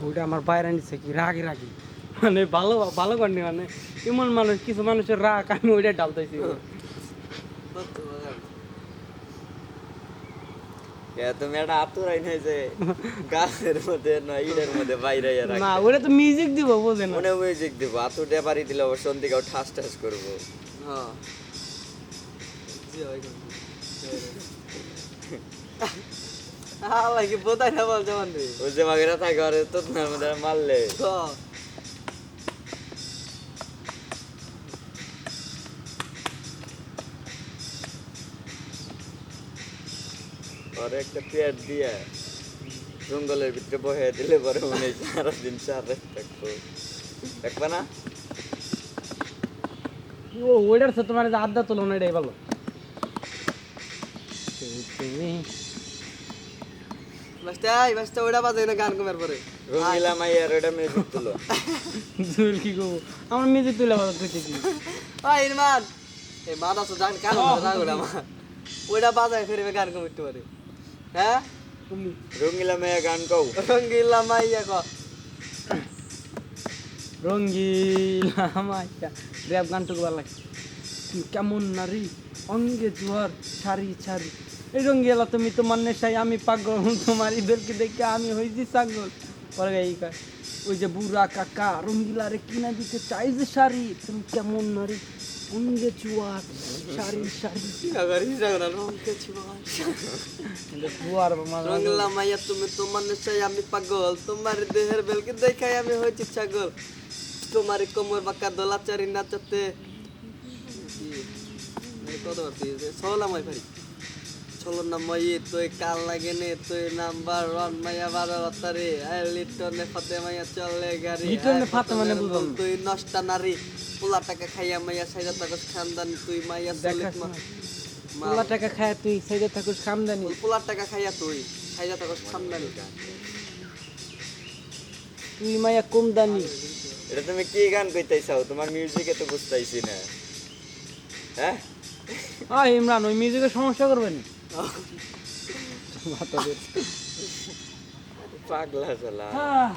ওটা আমার বাইরে নিচ্ছে কি? রাগি রাগি। মানে ভালো ভালো করেনি মানে এমন মানুষ কিছু মানুষের রাগ আমি ওইটা ডালতেছি এ তুমি একটা আতুরাই নাই যে গাছের মধ্যে না ইটের মধ্যে বাইরে না ওটা তো মিউজিক দিব বোঝে না। মিউজিক দিব আতু ডেপারি দিলে অবশ্য দিকে ঠাস ঠাস করব। হ্যাঁ। আল্লাহ কি বোধাই না বলছে মানে ওই যে মাগেরা থাকে আরে তো তোমার মধ্যে মারলে। আর একটা পেট দিয়ে জঙ্গলের ভিতরে বহে দিলে পরে মনে হয় সারাদিন চার রাত থাকব। দেখবা না? ও ওইটার সাথে তোমার আড্ডা তোলো না এটাই ভালো। তুমি এই বাস্তা ওটা বাজে না গান কমার পরে। রঙিলা মাইয়ার ওটা মিউজিক তুলো জুল কি করব আমার মিউজিক তুলে ভালো করছে কি? আই ইরমান! এই মাথা তো গান কান না ওটা আমার। ওটা বাজায় ফেরবে গান কমিতে পারে। হ্যাঁ? রঙিলা মাইয়া গান কও। রঙ্গিলা মাইয়া ক রঙ্গিলা মাইয়া। র্যাপ গানটুকু ভালো লাগে কেমন নারী? অঙ্গে জোয়ার সারি সারি এই রঙ্গিলা তুমি তোমার নেশাই আমি পাগল তোমার ইবেলকে দেখে আমি হয়েছি ছাগল। পরে এই ওই যে বুড়া কাকা রঙ্গিলা রে কিনা দিতে চাই যে শাড়ি? তুমি কেমন নারী? অঙ্গে জোয়ার মাঝে মাঝে। রঙ্গিলা মাইয়া তুমি তোমার নেশায় আমি পাগল। তোমার দেহের বেলকে দেখাই আমি হয়েছি ছাগল। তোমার কোমর বাঁকা দোলাচারি নাচাতে কত ভাই ভাই চলো না মাইয়ে তুই কাল লাগে নে তুই নাম্বার ওয়ান মাইয়া বারো বাতারে লিটনে ফাতে মাইয়া চলে গাড়ি লিটনে ফাতে মানে বুঝলাম। তুই নষ্টা নারী পোলা টাকা খাইয়া মাইয়া সাইজা তাকস খানদান তুই মাইয়া দেখাস চলিত মা পোলা টাকা খায় তুই টাকা খাইয়া তুই সাইজা তাকস খানদানি তুই মাইয়া কম দানি এটা তুমি কি গান কইতাইছাও? তোমার মিউজিকে তো বুঝতাইছি না। হ্যাঁ। আ ইমরান ওই মিউজিকের সমস্যা করবেন পাগলা চলা